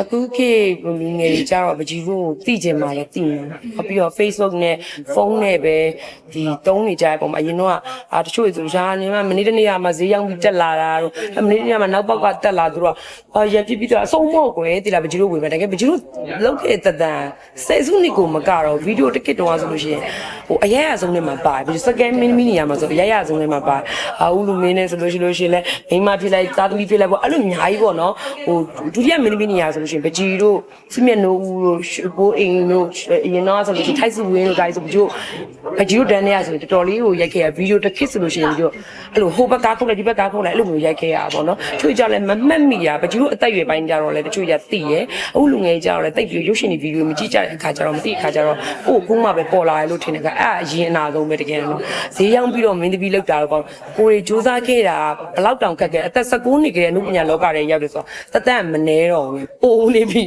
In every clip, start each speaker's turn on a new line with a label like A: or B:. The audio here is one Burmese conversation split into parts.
A: အခုခေတ်ကိုလူငယ်တွေကြတော့ပကြီးဖို့သိကျင်မှလည်းသိမှာ။ပြီးတော့ Facebook နဲ့ဖုန်းနဲ့ပဲဒီတုံးနေကြတဲ့ပုံမှာအရင်တော့အာတချို့ဆိုရာနေမှာမနေ့တနေ့ကမှဈေးရောက်ပြီးတက်လာတာတော့မနေ့တနေ့ကမှနောက်ပေါက်ကတက်လာသူတော့အာရပြပြတော့အဆုံးမော့ကွယ်တိလာပကြီးတို့ဝေပဲတကယ်ပကြီးတို့လောက်ခဲ့တဲ့တန်ဆယ်စုနှစ်ကိုမကတော့ဗီဒီယိုတစ်ကစ်တော့ဆိုလို့ရှိရင်ဟိုအရရဆုံးနဲ့မှာပါတယ်ပြီးစကန်မင်းမီနေရမှာဆိုအရရဆုံးနဲ့မှာပါအာဦးလူမင်းနဲ့ဆိုလို့ရှိလို့ရှိရင်လည်းမိန်းမဖြစ်လိုက်သားသမီးဖြစ်လိုက်ပေါ့အဲ့လိုအများကြီးပေါ့နော်ဟိုဒုတိယမင်းမီနေရဆိုလို့ရှိရင်ပကြီးတို့စမျက်နှိုးဦးတို့ဘိုးအိမ်တို့အရင်တော့ဆိုလို့ရှိရင်ထိုက်စုဝင်းတို့ဒါဆိုပကြီးတို့ပကြီးတို့တန်းနေရဆိုရင်တော်တော်လေးကိုရိုက်ခဲ့ရဗီဒီယိုတစ်ခစ်ဆိုလို့ရှိရင်ပကြီးတို့အဲ့လိုဟိုဘက်ကားခုတ်လိုက်ဒီဘက်ကားခုတ်လိုက်အဲ့လိုမျိုးရိုက်ခဲ့ရပါပေါ့နော်ချို့ကြလည်းမမှတ်မိရပကြီးတို့အသက်အရွယ်ပိုင်းကြတော့လည်းတချို့ကြသိရအခုလူငယ်ကြတော့လည်းတိတ်ပြီးရုပ်ရှင်တွေဗီဒီယိုမကြည့်ကြတဲ့အခါကျတော့မသိအခါကျတော့ကို့ကုန်းမှပဲပေါ်လာရလို့ထင်တယ်ကအဲ့အရင်အနာဆုံးပဲတကယ်တော့ဈေးရောက်ပြီးတော့မင်းသမီးလောက်တာတော့ပေါ့ကိုရီစူးစမ်းခဲ့တာဘလောက်တောင်ခက်ခဲ့အသက်16နှစ်ကလေးအမှုပညာလောကထဲရောက်တယ်ဆိုတော့တသက်မနေတော့ဘူးအိုးနေပြီ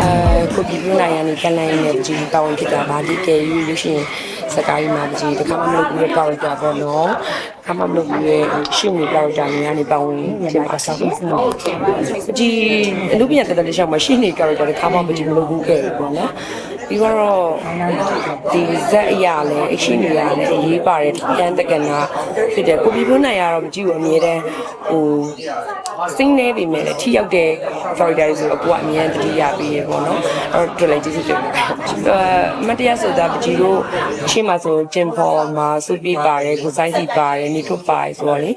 A: အဲကိုပြည်ပြနိုင်ရနေကလန်ရနေကြည်တောင်းဖြစ်တာဗာဒီကယ်ယူလို့ရှိရင်စကားကြီးမှာကြည်တခါမှမလုပ်ဘူးတဲ့ character ပေါ့နော်ခါမှမလုပ်ဘူးရဲ့ရှင်းနေ character တွေကနေပေါဝင်ဖြစ်ပါဆောက်ကြည်အလုပ်ပြန်တဲ့တဲ့ရှောက်မှာရှင်းနေ character တွေခါမှမကြည့်မလုပ်ဘူးခဲ့ပေါ့နော် ပြီးတော့ဒီဇက်အရာလဲအရှိနေရလဲအရေးပါတယ်တန်တကနာဖြစ်တယ်ကိုပြည်ပြနိုင်ရတော့မကြည့်ဘူးအမြဲတမ်းဟို စိမ့်နေပြီမဲ့လည်းထိရောက်တဲ့ character တွေဆိုတော့ကိုကအမြဲတတိယပေးရပေါ့နော်အဲ့တော့လည်းကျေးဇူးတင်ပါတယ်အဲမတရားဆိုတာပကြီးတို့ရှင်းမှာဆိုဂျင်ဖော်မှာစုပြီးပါတယ်ကိုဆိုင်စီပါတယ်နေထုတ်ပါတယ်ဆိုတော့လေ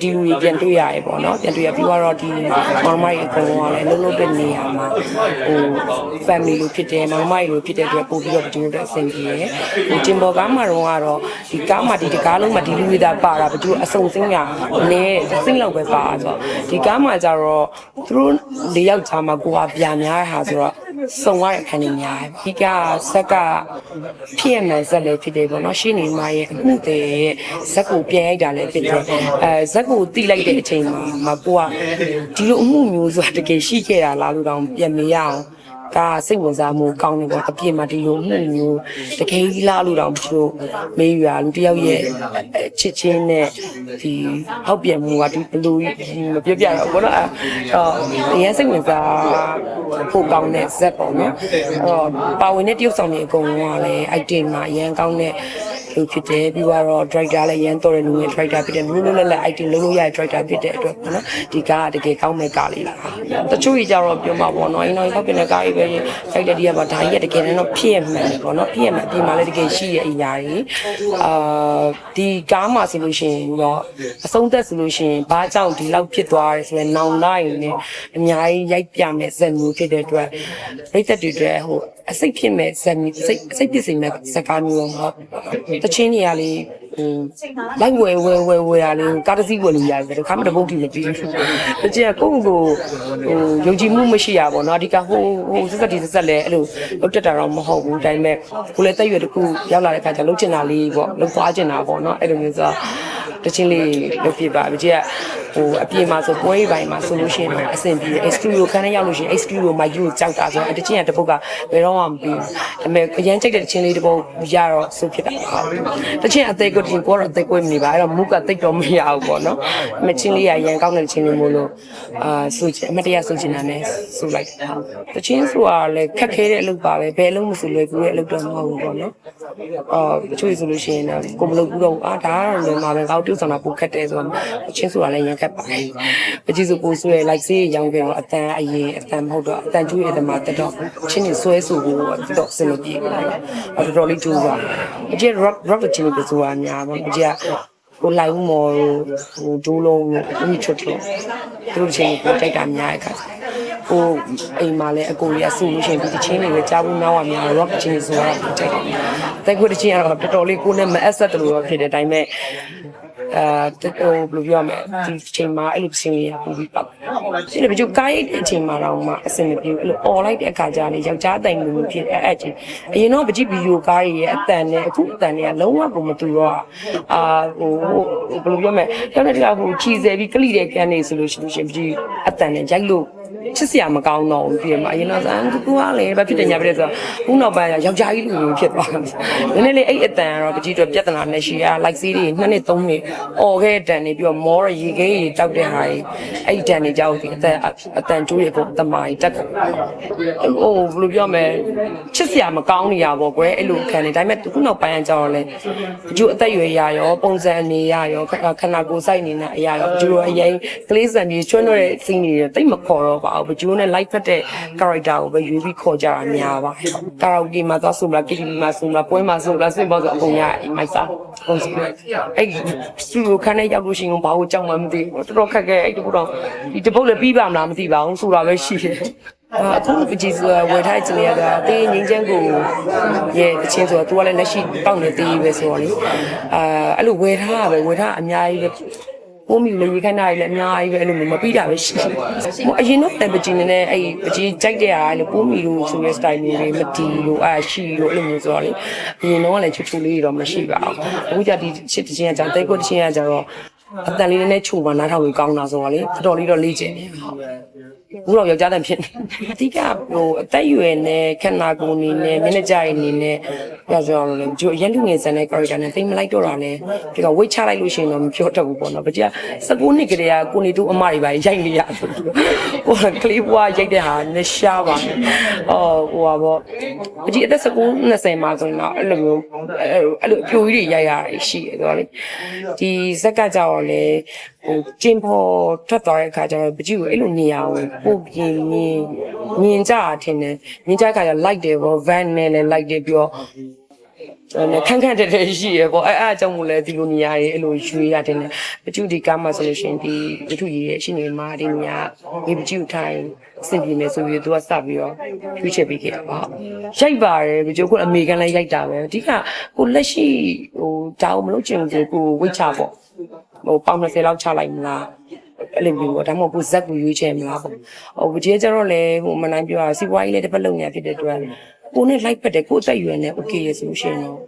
A: ဒီလူတွေပြန်တွေ့ရတယ်ပေါ့နော်ပြန်တွေ့ရပြီးတော့ဒီမောင်မိုက်အကုန်လုံးကလည်းလုံးလုံးတဲ့နေရာမှာဟို family လို့ဖြစ်တယ်မောင်မိုက်လို့ဖြစ်တဲ့အတွက်ပို့ပြီးတော့ပကြီးတို့အဆင်ပြေရယ်ဟိုဂျင်ဖော်ကားမှာတော့ကတော့ဒီကားမှာဒီတကားလုံးမှာဒီလူတွေသာပါတာပကြီးတို့အစုံစင်းကလည်းစင်းလောက်ပဲပါဆိုတော့ဒီကားမှာကျတော့သူတို့၄ယောက်ကြားမှာကိုကပြများတဲ့ဟာဆိုတော့စုံရတဲ့ခံနေများတယ်ဒီကဆက်ကဖြစ်ရမယ်ဇက်လည်းဖြစ်တယ်ပေါ့နော်ရှင်းနေမရဲ့အမှုတွေရဲ့ဇက်ကိုပြန်ရိုက်တာလည်းဖြစ်တယ်အဲဇက်ကိုတိလိုက်တဲ့အချိန်မှာမကိုကဒီလိုအမှုမျိုးဆိုတာတကယ်ရှိခဲ့တာလားလို့တောင်ပြန်မရအောင် ကစိတ်ဝင်စားမှုကောင်းနေပေါ့အပြစ်မှာဒီလိုမှုမျိုးတကယ်ကြီးလားလို့တောင်သူတို့မေးရလူတယောက်ရဲ့ချစ်ချင်းနဲ့ဒီဟောက်ပြန်မှုကဒီဘလူမပြပြတော့ဘောနော်အော်အရင်စိတ်ဝင်စားဖို့ကောင်းတဲ့ဇက်ပေါ့နော်အဲ့တော့ပါဝင်တဲ့တရုပ်ဆောင်တွေအကုန်လုံးကလည်း item မှာအရင်ကောင်းတဲ့ လူဖြစ်တယ်ပြီးတော့ driver လည်းရန်တော်တဲ့လူငယ် driver ဖြစ်တယ်လုံးလုံးလက်လက် item လုံးလုံးရတဲ့ driver ဖြစ်တဲ့အတွက်ပေါ့နော်ဒီကားကတကယ်ကောင်းတဲ့ကားလေးပါတချို့ကြီးကြတော့ပြောမှာပေါ့နော်အင်းတော့ဟောက်ပြန်တဲ့ကားကြီးပဲ driver ဒီကပါဒါကြီးကတကယ်တော့ဖြစ်ရမှန်တယ်ပေါ့နော်ဖြစ်ရမှန်အပြင်မှာလည်းတကယ်ရှိရဲ့အရာတွေအာဒီကားမှာဆိုလို့ရှိရင်တော့အဆုံးသက်ဆိုလို့ရှိရင်ဘာကြောင့်ဒီလောက်ဖြစ်သွားရဲဆိုရင်နောင်လိုက်နဲ့အများကြီးရိုက်ပြမယ်ဇက်မျိုးဖြစ်တဲ့အတွက်ရိတ်သက်တွေအတွက်ဟိုအစိတ်ဖြစ်မဲ့ဇက်မျိုးစိတ်အစိတ်ဖြစ်စေမဲ့ဇက်ကားမျိုးဟောတချင်းနေရလေးဟိုလိုက်ဝဲဝဲဝဲဝဲရလေးကားတစ်စီးဝယ်လို့ရတယ်တခါမှတပုတ်ထိမပြီးဘူးတချင်းကကိုယ့်ကိုယ်ဟိုယုံကြည်မှုမရှိရပါတော့အဓိကဟိုဟိုစက်စက်ဒီစက်စက်လဲအဲ့လိုလုတ်တက်တာတော့မဟုတ်ဘူးဒါပေမဲ့ကိုလည်းတက်ရွယ်တစ်ခုရောက်လာတဲ့ခါကျလုတ်ချင်တာလေးပေါ့လုတ်သွားချင်တာပေါ့နော်အဲ့လိုမျိုးဆိုတ ချင်းလေးလုတ်ပြပါပြီကြီးကဟိုအပြင်မှာဆိုပွဲရေးပိုင်းမှာဆိုလို့ရှိရင်တော့အဆင်ပြေတယ် X studio ခန်းထဲရောက်လို့ရှိရင် X studio မှာယူကြောက်တာဆိုတော့တချင်းကတပုတ်ကဘယ်တော့မှမပြီးဘူးဒါပေမဲ့အရန်ကြိုက်တဲ့တချင်းလေးတပုတ်ရတော့ဆိုဖြစ်တာဟုတ်တချင်းအသေးကိုတချင်းကိုတော့အသေးကိုမနေပါအဲ့တော့မုကတိတ်တော့မရဘူးပေါ့နော်မချင်းလေးကရန်ကောင်းတဲ့တချင်းလေးမို့လို့အာဆိုချင်အမတရားဆိုချင်တာနဲ့ဆိုလိုက်တာတချင်းဆိုတာလည်းခက်ခဲတဲ့အလုပ်ပါပဲဘယ်အလုပ်မဆိုလွယ်ကူတဲ့အလုပ်တော့မဟုတ်ဘူးပေါ့နော်အော်တချို့ဆိုလို့ရှိရင်တော့ကိုမလုပ်ဘူးတော့အာဒါကတော့လည်းမှာပဲကောက်ပြုတ်ဆောင်တာပိုခက်တယ်ဆိုတော့တချင်းဆိုတာလည်းရန်ခက်ပါတယ်ပကြီးစုပိုးဆွဲလိုက်စေးရောင်းကြတော့အတန်အရင်အတန်မဟုတ်တော့အတန်ကျွေးရတဲ့မှာတက်တော့ချင်းနေဆွဲဆိုဖို့တော့စင်လို့ပြေတယ်အဲ့တော့တော်တော်လေးကျိုးသွားအကျ rock rock ချင်းတွေဆိုတာများပါအကျကိုလိုက်ဦးမော်ဟိုဒိုးလုံးဦးချွတ်တယ်သူတို့ချင်းကိုကြိုက်တာများတဲ့ခါ ဟိုအိမ်မှာလည်းအကိုကြီးအဆူလို့ရှိရင်ဒီတချင်းတွေပဲကြားဘူးနောက်ရများ rock ချင်းဆိုတာကြိုက်တယ်တက်ခွတချင်းကတော့တော်တော်လေးကိုနဲ့မအဆက်တလို့ဖြစ်တဲ့အတိုင်းမဲ့အဲဟိုဘယ်လိုပြောရမလဲဒီချိန်မှာအဲ့လိုစင်ရပူပြီးပေါ့ဒီလိုပြီးကားရိတ်တဲ့အချိန်မှာတော့မှအစင်မပြေဘူးအဲ့လိုអော်လိုက်တဲ့အခါကျနေယောက်ျားတိုင်လိုမျိုးဖြစ်အဲ့အဲ့ချင်းအရင်တော့ပကြည့်ဗီဒီယိုကားတွေရဲ့အတန်နဲ့အခုအတန်တွေကလုံးဝကိုမတူတော့အာဟိုဘယ်လိုပြောမလဲတောက်တဲ့တကဟိုချီဆယ်ပြီးကလိတဲ့ကန်နေဆိုလို့ရှိလို့ရှင်ပကြည့်အတန်နဲ့ရိုက်လို့ ချစ်စရာမကောင်းတော့ဘူးပြီးမှအရင်တော့ဆန်းကူကလည်းဘာဖြစ်တယ်ညာဖြစ်တယ်ဆိုတော့ခုနောက်ပိုင်းကယောက်ျားကြီးလူမျိုးဖြစ်သွားတယ်နည်းနည်းလေးအဲ့အတန်ကတော့ပကြီးတော့ပြဿနာနဲ့ရှိရ like စီးတွေနှစ်နှစ်သုံးနှစ်អော်ခဲ့တဲ့တန်တွေပြီးတော့မောရရေခဲကြီးတောက်တဲ့ဟာကြီးအဲ့တန်တွေကြောက်ဒီအတန်အတန်ကျိုးတွေပုံတမာကြီးတက်ဟိုဘယ်လိုပြောမလဲချစ်စရာမကောင်းနေရပါကွယ်အဲ့လိုခံနေဒါပေမဲ့ခုနောက်ပိုင်းကကြောက်တော့လေအကျိုးအသက်အရွယ်ရရောပုံစံအနေရရောခခန္ဓာကိုယ်စိုက်နေတဲ့အရာရောအကျိုးအရင်ကလေးစံပြီးချွန်းတော့တဲ့စီးနေတယ်တိတ်မခေါ်တော့ပါဘူးဘကျိုးနဲ့ like ဖက်တဲ့ character ကိုပဲရွေးပြီးခေါ်ကြတာများပါတယ်ကာရာအိုကေမှာသွားဆိုမလား KTV မှာဆိုမလားပွဲမှာဆိုမလားစင်ပေါ်ဆိုအကုန်ရအိမ်မိုက်စားအကုန်စီအဲ့စတူဒီယိုခန်းထဲရောက်လို့ရှိရင်ဘာကိုကြောက်မှမသိဘူးတော်တော်ခက်ခဲအဲ့ဒီကတော့ဒီတပုတ်လည်းပြီးပါမလားမသိပါဘူးဆိုတာပဲရှိတယ်အခုပကြီးဆိုဝယ်ထားတဲ့နေရာကတေးငင်းချမ်းကိုရဲ့တချင်းဆိုတော့ तू ကလည်းလက်ရှိပေါက်နေသေးပဲဆိုတော့လေအာအဲ့လိုဝယ်ထားတာပဲဝယ်ထားအများကြီးပဲ ပိုးမီလေရေခဏကြီးလည်းအများကြီးပဲအဲ့လိုမျိုးမပြီးတာပဲရှိတယ်ဟိုအရင်တော့လည်းပကြီးနေနဲ့အဲ့ပကြီးကြိုက်တဲ့အားလေပိုးမီလို့ဆိုရဲ style မျိုးတွေမတီလို့အာရှိလို့အဲ့လိုမျိုးဆိုတော့လေအရင်တော့လည်းချူချူလေးတော့မရှိပါဘူးအခုကြဒီချစ်တချင်းကကြောင့်တိတ်ကိုတချင်းကကြောင့်အတန်လေးနည်းနည်းခြုံပါနားထောင်ပြီးကောင်းတာဆိုတော့လေတော်တော်လေးတော့လေ့ကျင့်နေဟုတ် ဘူးတော့ယောက်ျားတန်ဖြစ်နေအဓိကဟိုအသက်အရွယ်နဲ့ခန္ဓာကိုယ်အနေနဲ့မျက်နှာကြရည်အနေနဲ့ပြောကြအောင်လို့ဂျိုရန်လူငယ်ဆန်တဲ့ character နဲ့သိမလိုက်တော့တာနဲ့ပြီးတော့ weight ချလိုက်လို့ရှိရင်တော့မပြောတတ်ဘူးပေါ့နော်။ဘာကြီး19နှစ်ကလေးကကိုနေတူအမတွေပါရိုက်နေရဆိုပြီးဟိုကလေးဘွားရိုက်တဲ့ဟာနဲ့ရှားပါအော်ဟိုပါပေါ့ဘာကြီးအသက်19 20မှာဆိုရင်တော့အဲ့လိုမျိုးအဲ့လိုအပြိုကြီးတွေရိုက်ရတာရှိတယ်ဆိုတော့လေဒီဇက်ကကြောက်လေ ဟိုကျင်းဖော်ထွက်သွားတဲ့အခါကျတော့ပကြည့်ကိုအဲ့လိုနေရအောင်ပို့ပြင်းမြင်မြင်ကြတာထင်တယ်မြင်ကြတဲ့အခါကျလိုက်တယ်ပေါ့ van နဲ့လည်းလိုက်တယ်ပြီးတော့အဲ့နဲ့ခန့်ခန့်တက်တက်ရှိရပေါ့အဲ့အားကြောင့်မို့လဲဒီလိုနေရာတွေအဲ့လိုရွှေရတယ်နဲ့ပကြည့်ဒီကားမှာဆိုလို့ရှိရင်ဒီဝတ္ထုကြီးရဲ့ရှင်နေမှာဒီနေရာဒီပကြည့်ထိုင်စင်ပြင်းနေဆိုပြီးသူကစပြီးတော့ရွှေ့ချက်ပေးခဲ့တာပါရိုက်ပါတယ်ပကြည့်ကအမေကန်လည်းရိုက်တာပဲအဓိကကိုလက်ရှိဟိုဒါအောင်မလုပ်ချင်ဘူးဆိုကိုဝိတ်ချပေါ့ ဟိုပေါင်20လောက်ချလိုက်မလားအဲ့လိုမျိုးပေါ့ဒါမှမဟုတ်ကိုဇက်ကိုရွေးချယ်မလားပေါ့ဟိုဒီကျတော့လေဟိုမနိုင်ပြောတာစီပွားရေးလည်းတစ်ပတ်လုံးနေဖြစ်တဲ့အတွက်ကိုနဲ့ like ပတ်တယ်ကိုအသက်အရွယ်နဲ့ okay ရဆိုလို့ရှိရင်တော့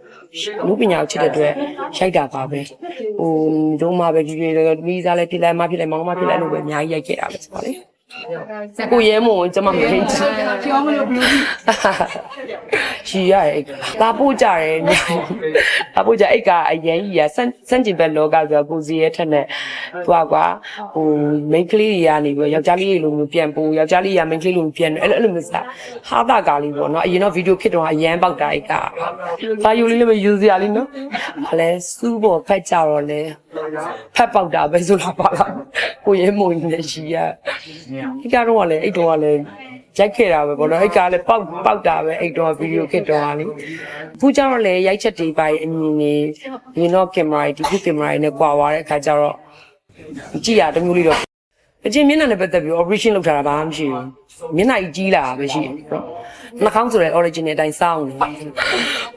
A: လူပညာကိုချစ်တဲ့အတွက်ရိုက်တာပါပဲဟိုတို့မှပဲကြီးကြီးမိသားလည်းဖြစ်လိုက်မဖြစ်လိုက်မောင်မဖြစ်လိုက်လို့ပဲအများကြီးရိုက်ခဲ့တာပဲဆိုပါလေ ကိုရဲမုံကျမမထိန်ချင်
B: ပြောမလို့ဘယ်လို
A: ရှိရရဲ့ဒါပို့ကြတယ်ဒါပို့ကြအိတ်ကအရင်ကြီးရစန့်စန့်ကျင်ဘက်လောကဆိုတော့ကိုစီရဲ့ထက်နဲ့သူကကွာဟိုမိန်းကလေးတွေကနေပြီးယောက်ျားလေးတွေလိုမျိုးပြန်ပို့ယောက်ျားလေးကမိန်းကလေးလိုပြန်အဲ့လိုအဲ့လိုမျိုးစားဟာတာကားလေးပေါ့နော်အရင်တော့ဗီဒီယိုခစ်တော့အရန်ပေါက်တာအိတ်ကဘာယူလေးလည်းမယူစရာလေးနော်ဘာလဲစူးပေါ်ဖက်ကြတော့လဲဖက်ပေါက်တာပဲဆိုလာပါလားကိုရဲမုံနေရှိရဒီကတော့လည်းအိတ်တော့လည်းရိုက်ခဲ့တာပဲပေါ့နော်အဲ့ကလည်းပေါက်ပေါက်တာပဲအဲ့တော့ဗီဒီယိုခစ်တော့ဟာလေအခုကျတော့လည်းရိုက်ချက်တွေပါအမြင်နေဒီတော့ကင်မရာဒီခုကင်မရာနဲ့ကွာသွားတဲ့အခါကျတော့ကြည့်ရတမျိုးလေးတော့အချင်းမျက်နှာနဲ့ပတ်သက်ပြီး operation လုပ်ထားတာဘာမှမရှိဘူးမျက်နှာကြီးကြီးလာတာပဲရှိတယ် နော်နှာခေါင်းဆိုတဲ့ original အတိုင်းစောင်းနေ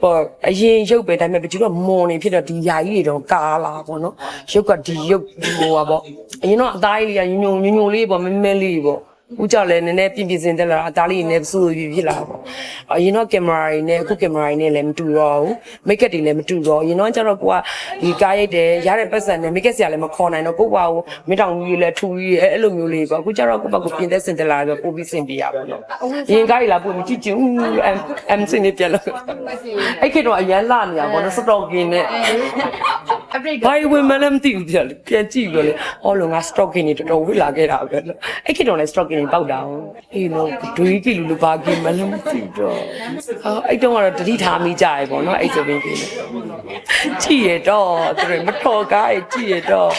A: ဟောအရင်ရုပ်ပဲဒါပေမဲ့ဘယ်ကျတော့မွန်နေဖြစ်တော့ဒီယာကြီးတွေတော့ကားလာပေါ့နော်ရုပ်ကဒီရုပ်ဟိုပါပေါ့အရင်တော့အသားကြီးတွေကညုံညုံညုံလေးပေါ့မဲမဲလေးပေါ့ ဦးကြောင့်လည်းနည်းနည်းပြင်ပြင်စင်တက်လာတာအသားလေးနည်းစူးပြဖြစ်လာတာပေါ့အရင်တော့ကင်မရာတွေနဲ့အခုကင်မရာတွေနဲ့လည်းမတူတော့ဘူးမိတ်ကပ်တွေလည်းမတူတော့အရင်တော့ကျတော့ကိုကဒီကားရိုက်တယ်ရတဲ့ပတ်စံနဲ့မိတ်ကပ်ဆရာလည်းမခေါ်နိုင်တော့ကိုကကိုမင်းတောင်ကြီးလည်းထူကြီးအဲ့လိုမျိုးလေးပေါ့အခုကျတော့ကိုကကိုပြင်သက်စင်တက်လာတော့ပို့ပြီးစင်ပြရပါတော့အရင်ကားတွေလာပို့ပြီးကြည့်ကြည့်ဦးအမ်အမ်စင်နေပြလို့အဲ့ခေတ်တော့အရန်လာနေရပါတော့စတော့ကင်းနဲ့
B: update
A: ဘာဝင်မလဲမသိဘူးပြလေပြန်ကြည့်ပြီးလေအော်လို့ငါ stocking တွေတော်တော်ဝေးလာခဲ့တာပဲလို့အဲ့ခေတ်တော့လည်း stocking တွေပေါက်တာဟုတ်အေးလို့ဒွေးကီလူလူဘာကီမလဲမသိတော့အော်အဲ့တော့ကတော့တတိထားမိကြရပေါ့နော်အဲ့ဆိုပြီးပြီကြည့်ရတော့သူတွေမတော်ကားကြည့်ရတော့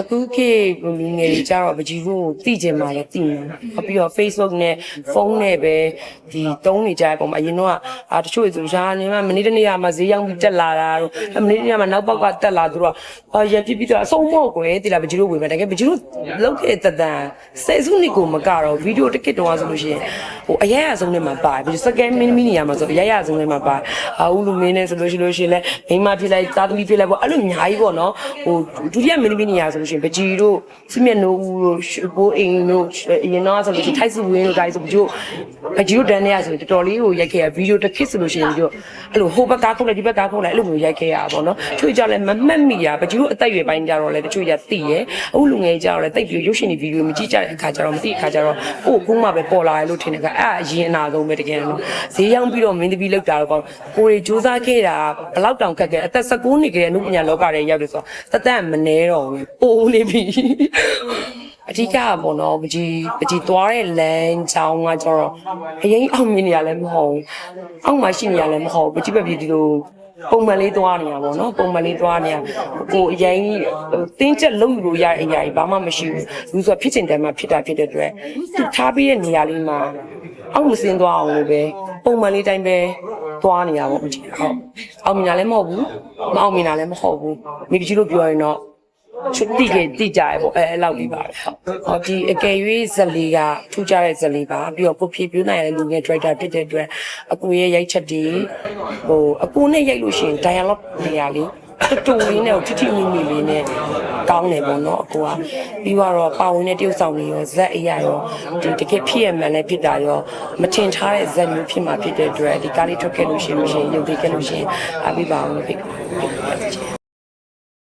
A: အခုခေတ်လူငယ်တွေကြတော့ပကြီးဖို့သိကျင်မှလည်းသိနေတယ်ပြီးတော့ Facebook နဲ့ဖုန်းနဲ့ပဲဒီတုံးနေကြတဲ့ပုံမှာအရင်တော့အာတချို့ဆိုရှာနေမှမနေ့တနေ့ကမှဈေးရောက်ပြီးတက်လာတာတို့မနေ့တနေ့ကမှနောက်ပေါက်ကတက်လာသူတို့အာရပြပြတော့အဆုံးမော့ကွယ်တိလာပကြီးတို့ဝင်မယ်တကယ်ပကြီးတို့လောက်ခဲ့တတန်ဆယ်စုနှစ်ကိုမကတော့ဗီဒီယိုတစ်ကစ်တော့ဆိုလို့ရှိရင်ဟိုအရရဆုံးနဲ့မှာပါတယ်ပြီးစကန်မင်းမီနေရမှာဆိုအရရဆုံးနဲ့မှာပါအာဦးလူမင်းနဲ့ဆိုလို့ရှိလို့ရှိရင်လည်းမိမဖြစ်လိုက်သားသမီးဖြစ်လိုက်ပေါ့အဲ့လိုအများကြီးပေါ့နော်ဟိုဒုတိယမင်းသမီးနေရာဆိုလို့ရှိရင်ပကြီးတို့စုမြတ်နိုးဦးတို့ဘိုးအိမ်တို့အရင်တော့ဆိုလို့ရှိရင်ထိုက်စုဝင်းတို့ဒါဆိုပကြီးတို့ပကြီးတို့တန်းနေရဆိုတော်တော်လေးကိုရိုက်ခဲ့ရဗီဒီယိုတစ်ခစ်ဆိုလို့ရှိရင်ပကြီးတို့အဲ့လိုဟိုဘက်ကားခုတ်လိုက်ဒီဘက်ကားခုတ်လိုက်အဲ့လိုမျိုးရိုက်ခဲ့ရပါဘောနော်ချို့ကြလည်းမမှတ်မိရပကြီးတို့အသက်အရွယ်ပိုင်းကြတော့လေတချို့ကြသိရအခုလူငယ်ကြတော့လေတိတ်ပြီးရုပ်ရှင်ဒီဗီဒီယိုမကြည့်ကြတဲ့အခါကျတော့မသိအခါကျတော့ကိုယ်ကုန်းမှပဲပေါ်လာရလို့ထင်တယ်ကအဲ့အရင်အနာဆုံးပဲတကယ်တော့ဈေးရောက်ပြီးတော့မင်းသမီးလောက်တာတော့ကိုရီစူးစမ်းခဲ့တာဘလောက်တောင်ခက်ခဲ့အသက်19နှစ်ကလေးအမှုပညာလောကထဲရောက်တယ်ဆိုတော့တသက်မနေတော့ဘူးပိုးနေပြီအဓိကကပေါ့နော်ပကြီးပကြီးသွားတဲ့လမ်းကြောင်းကကျတော့အရင်အောင်မြင်နေရလဲမဟုတ်ဘူးအောက်မှာရှိနေရလဲမဟုတ်ဘူးပကြီးပဲပြည်ဒီလိုပုံမှန်လေးသွားနေတာပေါ့နော်ပုံမှန်လေးသွားနေတာကိုအရင်တင်းကျက်လုံးယူလို့ရတဲ့အရာကြီးဘာမှမရှိဘူးလူဆိုဖြစ်ချင်တယ်မှဖြစ်တာဖြစ်တဲ့အတွက်သူထားပြီးတဲ့နေရာလေးမှာအောက်မစင်းသွားအောင်လို့ပဲပုံမှန်လေးတိုင်းပဲ သွားနေတာပေါ့မကြည့်ဟုတ်အောင်မြင်တာလည်းမဟုတ်ဘူးမအောင်မြင်တာလည်းမဟုတ်ဘူးမိပကြီးလို့ပြောရင်တော့ချွတ်တိကတိကြရပေါ့အဲအဲ့လောက်လေးပါပဲဟုတ်ဟောဒီအကယ်၍ဇက်လေးကထူးခြားတဲ့ဇက်လေးပါပြီးတော့ကိုဖြည့်ပြနိုင်တဲ့လူငယ် director ဖြစ်တဲ့အတွက်အကူရဲ့ရိုက်ချက်တွေဟိုအကူနဲ့ရိုက်လို့ရှိရင် dialogue နေရာလေး တူတူလေးနဲ့ထိထိမိမိလေးနဲ့ကောင်းတယ်ပေါ့နော်အကူကပြီးတော့ပါဝင်တဲ့တရုပ်ဆောင်တွေရောဇက်အရာရောဒီတကယ်ဖြစ်ရမှန်လည်းဖြစ်တာရောမထင်ထားတဲ့ဇက်မျိုးဖြစ်မှာဖြစ်တဲ့အတွက်ဒီကားလေးထွက်ခဲ့လို့ရှိရင်မရှိရင်ရုပ်သေးခဲ့လို့ရှိရင်အပိပါအောင်ဖိတ်ခေါ်